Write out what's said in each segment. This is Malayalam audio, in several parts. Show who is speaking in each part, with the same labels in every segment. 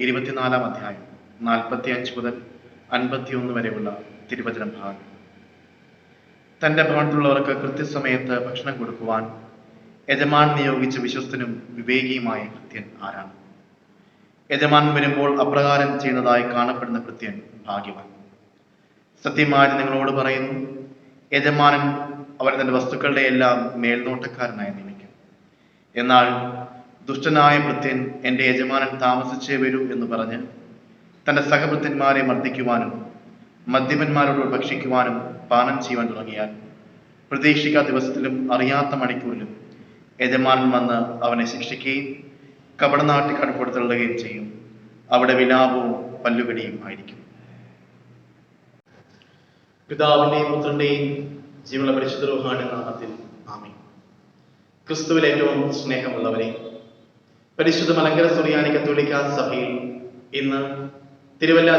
Speaker 1: ഇരുപത്തിനാലാം അധ്യായം നാൽപ്പത്തി അഞ്ച് മുതൽ അൻപത്തിയൊന്ന് വരെയുള്ള തിരുവചന ഭാഗം. തന്റെ ഭവനത്തിലുള്ളവർക്ക് കൃത്യസമയത്ത് ഭക്ഷണം കൊടുക്കുവാൻ യജമാൻ നിയോഗിച്ച വിശ്വസ്തനും വിവേകിയുമായ കൃത്യൻ ആരാണ്? യജമാൻ വരുമ്പോൾ അപ്രകാരം ചെയ്യുന്നതായി കാണപ്പെടുന്ന കൃത്യൻ ഭാഗ്യവാൻ. സത്യമായി നിങ്ങളോട് പറയുന്നു യജമാനൻ അവൻ തന്റെ വസ്തുക്കളുടെ എല്ലാം മേൽനോട്ടക്കാരനായി നിയമിക്കും. എന്നാൽ ദുഷ്ടനായ ഭൃത്യൻ എന്റെ യജമാനൻ താമസിച്ചേ വരൂ എന്ന് പറഞ്ഞ് തന്റെ സഹഭൃത്യന്മാരെ മർദ്ദിക്കുവാനും മദ്യപന്മാരോട് ഭക്ഷിക്കുവാനും പാനം ചെയ്യുവാൻ തുടങ്ങിയാൽ പ്രതീക്ഷിക്കാത്ത ദിവസത്തിലും അറിയാത്ത മണിക്കൂറിലും യജമാനൻ വന്ന് അവനെ ശിക്ഷിക്കുകയും കപടനാട്ടി കടപ്പെടുത്തുകയും ചെയ്യും. അവിടെ വിലാപവും പല്ലുകടിയും ആയിരിക്കും.
Speaker 2: പിതാവിന്റെയും പുത്രന്റെയും ജീവനുള്ള പരിശുദ്ധ റൂഹാന്റെ നാമത്തിൽ ആമി ക്രിസ്തുവിൽ ഏറ്റവും സ്നേഹമുള്ളവരെ പരിശുദ്ധ മലങ്കര സുറിയാനി കത്തോലിക്ക സഭയിൽ ഇന്ന് തിരുവല്ല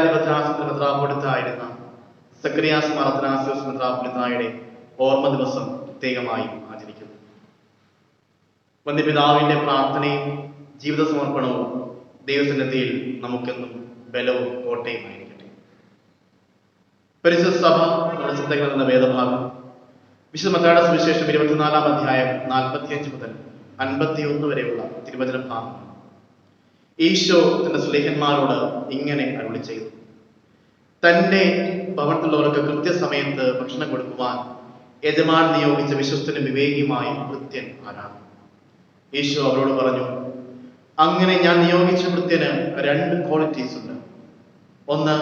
Speaker 2: മെത്രാപൊളിത്തായിരുന്ന സക്രിയാസ് മറത്തനാസിയോസ് മെത്രാപൊളിത്തായുടെ ഓർമ്മ ദിവസം പ്രത്യേകമായി ആചരിക്കുന്നു. വന്യപിതാവിന്റെ പ്രാർത്ഥനയും ജീവിത സമർപ്പണവും ദൈവസന്നിധിയിൽ നമുക്കെന്നും ബലവും കോട്ടയുമായിരിക്കട്ടെ പരിശുദ്ധ സഭ നമ്മുടെ ചിന്തകൾ എന്ന വേദഭാഗം വിശുദ്ധ മത്തായുടെ സുവിശേഷം ഇരുപത്തിനാലാം അധ്യായം നാൽപ്പത്തിയഞ്ച് മുതൽ അൻപത്തിയൊന്ന് വരെയുള്ള തിരുവചന ഭാഗം ഈശോ തന്റെ സ്ലേഹന്മാരോട് ഇങ്ങനെ അരുളി ചെയ്തു. തന്റെ ഭവനത്തിലുള്ളവർക്ക് കൃത്യസമയത്ത് ഭക്ഷണം കൊടുക്കുവാൻ യജമാൻ നിയോഗിച്ച വിശ്വസ്തനും വിവേകിയുമായ കൃത്യൻ ആരാണ്? ഈശോ അവരോട് പറഞ്ഞു അങ്ങനെ ഞാൻ നിയോഗിച്ച കൃത്യന് രണ്ട് ക്വാളിറ്റീസ് ഉണ്ട്. ഒന്ന്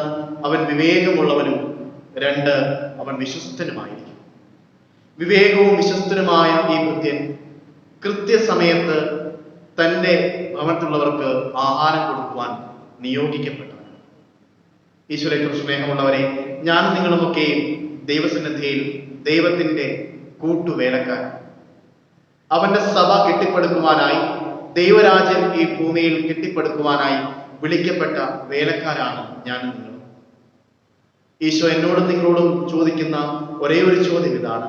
Speaker 2: അവൻ വിവേകമുള്ളവനും രണ്ട് അവൻ വിശ്വസ്തനുമായിരിക്കും. വിവേകവും വിശ്വസ്തനുമായ ഈ കൃത്യൻ കൃത്യസമയത്ത് തന്റെ ഭവനത്തിലുള്ളവർക്ക് ആഹാരം കൊടുക്കുവാൻ നിയോഗിക്കപ്പെട്ടവൻ. കുറിച്ച് സ്നേഹമുള്ളവരെ ഞാനും നിങ്ങളുമൊക്കെയും ദൈവസന്നിധിയിൽ ദൈവത്തിന്റെ കൂട്ടുവേലക്കാർ അവന്റെ സഭ കെട്ടിപ്പടുക്കുവാനായി ദൈവരാജ്യം ഈ ഭൂമിയിൽ കെട്ടിപ്പടുക്കുവാനായി വിളിക്കപ്പെട്ട വേലക്കാരാണ് ഞാൻ നിങ്ങളും. ഈശോ എന്നോടും നിങ്ങളോടും ചോദിക്കുന്ന ഒരേ ഒരു ചോദ്യം ഇതാണ്.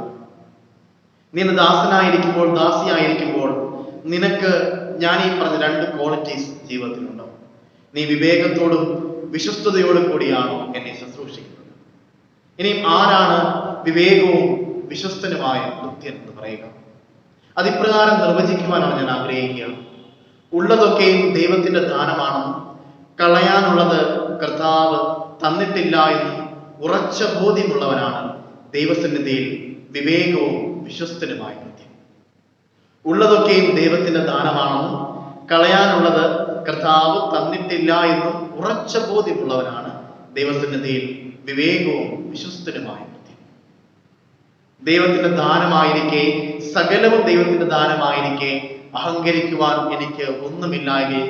Speaker 2: നീ ദാസനായിരിക്കുമ്പോൾ ദാസിയായിരിക്കുമ്പോൾ നിനക്ക് ഞാൻ ഈ പറഞ്ഞ രണ്ട് ക്വാളിറ്റീസ് ജീവിതത്തിലുണ്ടോ. നീ വിവേകത്തോടും വിശ്വസ്തയോടും കൂടിയാണോ എന്നെ ശുശ്രൂഷിക്കുന്നത്. ഇനിയും ആരാണ് വിവേകവും വിശ്വസ്തനുമായ കൃത്യൻ എന്ന് പറയുക? അതിപ്രകാരം നിർവചിക്കുവാനാണ് ഞാൻ ആഗ്രഹിക്കുക. ഉള്ളതൊക്കെയും ദൈവത്തിന്റെ ദാനമാണെന്നും കളയാനുള്ളത് കർത്താവ് തന്നിട്ടില്ല എന്നും ഉറച്ച ബോധ്യമുള്ളവനാണ് ദൈവസന്നിധിയിൽ വിവേകവും വിശ്വസ്തനുമായ കൃത്യം ഉള്ളതൊക്കെയും ദൈവത്തിന്റെ ദാനമാണെന്നും കളയാനുള്ളത് കർത്താവ് തന്നിട്ടില്ല എന്നും ഉറച്ച ബോധ്യമുള്ളവനാണ് ദൈവസന്നിധിയിൽ വിവേകവും വിശ്വസ്തനുമായ കൃത്യം ദൈവത്തിന്റെ ദാനമായിരിക്കെ സകലവും ദൈവത്തിന്റെ ദാനമായിരിക്കെ അഹങ്കരിക്കുവാൻ എനിക്ക് ഒന്നുമില്ലാതെ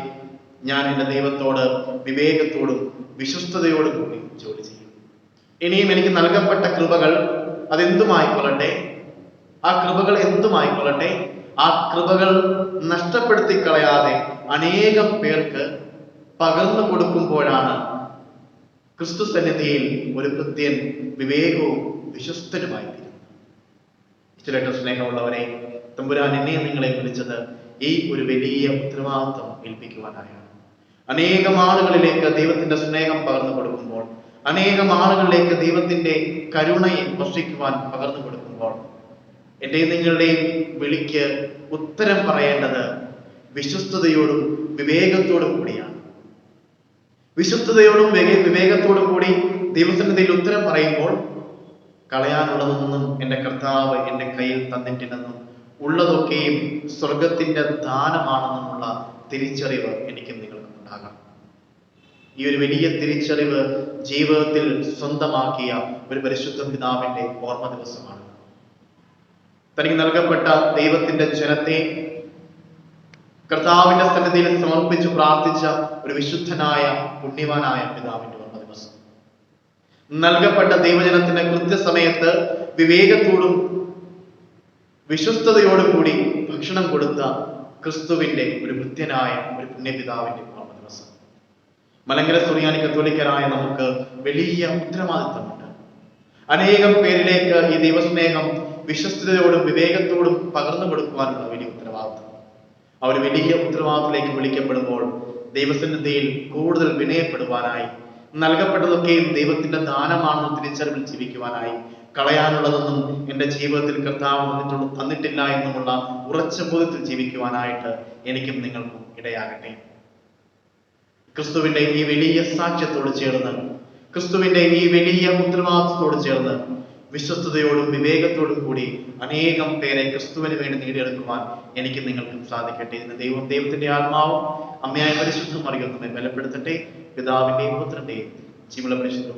Speaker 2: ഞാൻ എന്റെ ദൈവത്തോട് വിവേകത്തോടും വിശ്വസ്തയോടും കൂടി ജോലി ചെയ്യും. ഇനിയും എനിക്ക് നൽകപ്പെട്ട കൃപകൾ അതെന്തുമായി അതെന്തുമായിക്കൊള്ളട്ടെ ആ കൃപകൾ എന്തുമായിക്കൊള്ളട്ടെ? ആ കൃപകൾ നഷ്ടപ്പെടുത്തി കളയാതെ അനേകം പേർക്ക് പകർന്നു കൊടുക്കുമ്പോഴാണ് ക്രിസ്തു സന്നിധിയിൽ ഒരു കൃത്യൻ വിവേകവും വിശ്വസ്തനുമായി തീരുന്നു സ്നേഹമുള്ളവരെ തമ്പുരാൻ എന്നെ നിങ്ങളെ വിളിച്ചത് ഈ ഒരു വലിയ ഉത്തരവാദിത്വം ഏൽപ്പിക്കുവാനായാണ്. അനേകം ആളുകളിലേക്ക് ദൈവത്തിന്റെ സ്നേഹം പകർന്നു കൊടുക്കുമ്പോൾ അനേകം ആളുകളിലേക്ക് ദൈവത്തിന്റെ കരുണയെ വർഷിക്കുവാൻ പകർന്നു കൊടുക്കുമ്പോൾ എന്റെ നിങ്ങളുടെയും വിളിക്ക് ഉത്തരം പറയേണ്ടത് വിശ്വസ്തയോടും വിവേകത്തോടും കൂടിയാണ്. വിശ്വസ്തയോടും വിവേ- വിവേകത്തോടും കൂടി ദൈവസന്നിധിയിൽ ഉത്തരം പറയുമ്പോൾ കളയാനുള്ളതൊന്നും എന്റെ കർത്താവ് എന്റെ കയ്യിൽ തന്നിട്ടില്ലെന്നും ഉള്ളതൊക്കെയും സ്വർഗത്തിന്റെ ദാനമാണെന്നുമുള്ള തിരിച്ചറിവ് എനിക്ക് നിങ്ങൾക്കും ഉണ്ടാകണം. ഈ ഒരു വലിയ തിരിച്ചറിവ് ജീവിതത്തിൽ സ്വന്തമാക്കിയ ഒരു പരിശുദ്ധ പിതാവിന്റെ ഓർമ്മ ദിവസമാണ്. തനിക്ക് നൽകപ്പെട്ട ദൈവത്തിന്റെ ജനത്തെ കർത്താവിന്റെ സന്നിധിയിൽ സമർപ്പിച്ച് പ്രാർത്ഥിച്ച ഒരു വിശുദ്ധനായ പുണ്യവാനായ പിതാവിന്റെ ഓർമ്മ ദിവസം. നൽകപ്പെട്ട ദൈവജനത്തിന്റെ കൃത്യസമയത്ത് വിവേകത്തോടും വിശ്വസ്തയോടും കൂടി ഭക്ഷണം കൊടുത്ത ക്രിസ്തുവിന്റെ ഒരു വൃത്യനായ ഒരു പുണ്യപിതാവിന്റെ ഓർമ്മ ദിവസം. മലങ്കര സുറിയാനി കത്തോലിക്കരായ നമുക്ക് വലിയ ഉത്തരവാദിത്തമുണ്ട്. അനേകം പേരിലേക്ക് ഈ ദൈവസ്നേഹം വിശ്വസ്തയോടും വിവേകത്തോടും പകർന്നു കൊടുക്കുവാനുള്ള വലിയ ഉത്തരവാദിത്വം. അവർ വലിയ ഉത്തരവാദിത്തത്തിലേക്ക് വിളിക്കപ്പെടുമ്പോൾ ദൈവസന്നിധിയിൽ കൂടുതൽ വിനയപ്പെടുവാനായി നൽകപ്പെട്ടതൊക്കെയും ദൈവത്തിന്റെ ദാനമാണെന്ന് തിരിച്ചറിവിൽ ജീവിക്കുവാനായി കളയാനുള്ളതൊന്നും എന്റെ ജീവിതത്തിൽ കർത്താവ് തന്നിട്ടുള്ള തന്നിട്ടില്ല എന്നുമുള്ള ഉറച്ച ബോധത്തിൽ ജീവിക്കുവാനായിട്ട് എനിക്കും നിങ്ങൾക്കും ഇടയാകട്ടെ. ക്രിസ്തുവിന്റെ ഈ വലിയ സാക്ഷ്യത്തോട് ചേർന്ന് ക്രിസ്തുവിന്റെ ഈ വലിയ ഉത്തരവാദിത്വത്തോട് ചേർന്ന് വിശ്വസ്തയോടും വിവേകത്തോടും കൂടി അനേകം പേരെ ക്രിസ്തുവിന് വേണ്ടി നേടിയെടുക്കുവാൻ എനിക്ക് നിങ്ങൾക്കും സാധിക്കട്ടെ ഇതിന് ദൈവം ദൈവത്തിന്റെ ആത്മാവും അമ്മയായ പരിശുദ്ധം അറിയുന്നതിനെ ബലപ്പെടുത്തട്ടെ. പിതാവിന്റെയും പുത്രന്റെയും ജീവന പരിശുദ്ധ